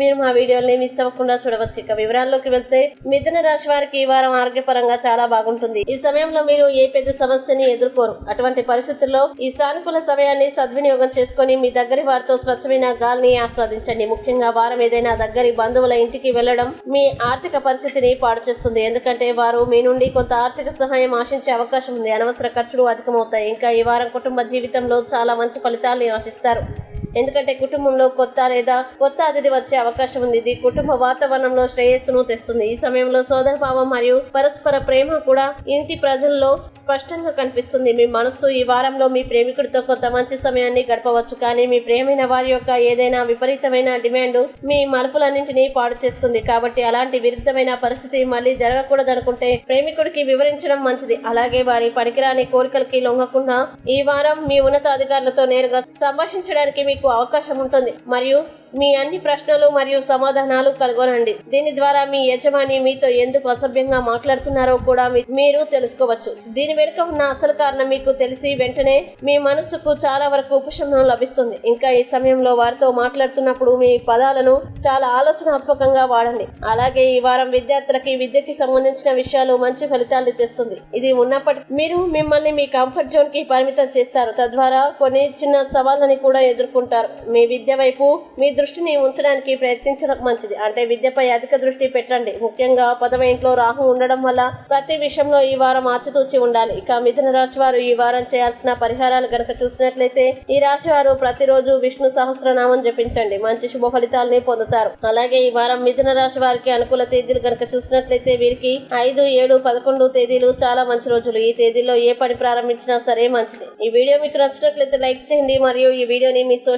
మీరు మా వీడియోని మిస్ అవ్వకుండా చూడవచ్చు. ఇక వివరాల్లోకి వెళ్తే మిథున రాశి వారికి ఈ వారం ఆరోగ్యపరంగా చాలా బాగుంటుంది. ఈ సమయంలో మీరు ఏ పెద్ద సమస్యని ఎదుర్కోరు. అటువంటి పరిస్థితుల్లో ఈ సానుకూల సమయాన్ని సద్వినియోగం చేసుకొని మీ దగ్గరి వారితో స్వచ్ఛమైన గాలిని ఆస్వాదించండి. ముఖ్యంగా వారం ఏదైనా దగ్గరి బంధువుల ఇంటికి వెళ్ళడం మీ ఆర్థిక పరిస్థితిని పాడు చేస్తుంది. ఎందుకంటే వారు మీ నుండి కొంత ఆర్థిక సహాయం ఆశించే అవకాశం ఉంది. అనవసర ఖర్చులు అధికమవుతాయి. ఇంకా ఈ వారం కుటుంబ జీవితంలో చాలా మంచి ఫలితాలను ఆశిస్తారు. ఎందుకంటే కుటుంబంలో కొత్త లేదా కొత్త అతిథి వచ్చే అవకాశం ఉంది. ఇది కుటుంబ వాతావరణంలో శ్రేయస్సును తెస్తుంది. ఈ సమయంలో సోదరభావం మరియు పరస్పర ప్రేమ కూడా ఇంటి ప్రజల్లో స్పష్టంగా కనిపిస్తుంది. మీ మనస్సు ఈ వారంలో మీ ప్రేమికుడితో కొంత మంచి సమయాన్ని గడపవచ్చు. కానీ మీ ప్రేమైన వారి యొక్క ఏదైనా విపరీతమైన డిమాండ్ మీ మలుపులన్నింటినీ పాడు చేస్తుంది. కాబట్టి అలాంటి విరుద్ధమైన పరిస్థితి మళ్ళీ జరగకూడదనుకుంటే ప్రేమికుడికి వివరించడం మంచిది. అలాగే వారి పనికిరాని కోరికలకి లొంగకుండా ఈ వారం మీ ఉన్నతాధికారులతో నేరుగా సంభాషించడానికి మీకు అవకాశం ఉంటుంది. మరియు మీ అన్ని ప్రశ్నలు మరియు సమాధానాలు కనుగొనండి. దీని ద్వారా మీ యజమాని మీతో ఎందుకు అసభ్యంగా మాట్లాడుతున్నారో కూడా మీరు తెలుసుకోవచ్చు. దీని వెనుక ఉన్న అసలు కారణం మీకు తెలిసి వెంటనే మీ మనసుకు చాలా వరకు ఉపశమనం లభిస్తుంది. ఇంకా ఈ సమయంలో వారితో మాట్లాడుతున్నప్పుడు మీ పదాలను చాలా ఆలోచనాత్మకంగా వాడండి. అలాగే ఈ వారం విద్యార్థులకి విద్యకి సంబంధించిన విషయాలు మంచి ఫలితాలు తెస్తుంది. ఇది ఉన్నప్పటికీ మీరు మిమ్మల్ని మీ కంఫర్ట్ జోన్కి పరిమితం చేస్తారు. తద్వారా కొన్ని చిన్న సవాళ్ళని కూడా ఎదుర్కొంటారు. మీ విద్య వైపు మీ దృష్టిని ఉంచడానికి ప్రయత్నించడం మంచిది. అంటే విద్యపై అధిక దృష్టి పెట్టండి. ముఖ్యంగా పదవ ఇంట్లో రాహు ఉండడం వల్ల ప్రతి విషయంలో ఈ వారం ఆచితూచి ఉండాలి. ఇక మిథున రాశి వారు ఈ వారం చేయాల్సిన పరిహారాలు గనక చూసినట్లయితే ఈ రాశి వారు ప్రతిరోజు విష్ణు సహస్రనామం జపించండి. మంచి శుభ ఫలితాలని పొందుతారు. అలాగే ఈ వారం మిథున రాశి వారికి అనుకూల తేదీలు గనక చూసినట్లయితే వీరికి ఐదు ఏడు పదకొండు తేదీలు చాలా మంచి రోజులు. ఈ తేదీలో ఏ పని ప్రారంభించినా సరే మంచిది. ఈ వీడియో మీకు నచ్చినట్లయితే లైక్ చేయండి. మరియు ఈ వీడియోని మీ సోషల్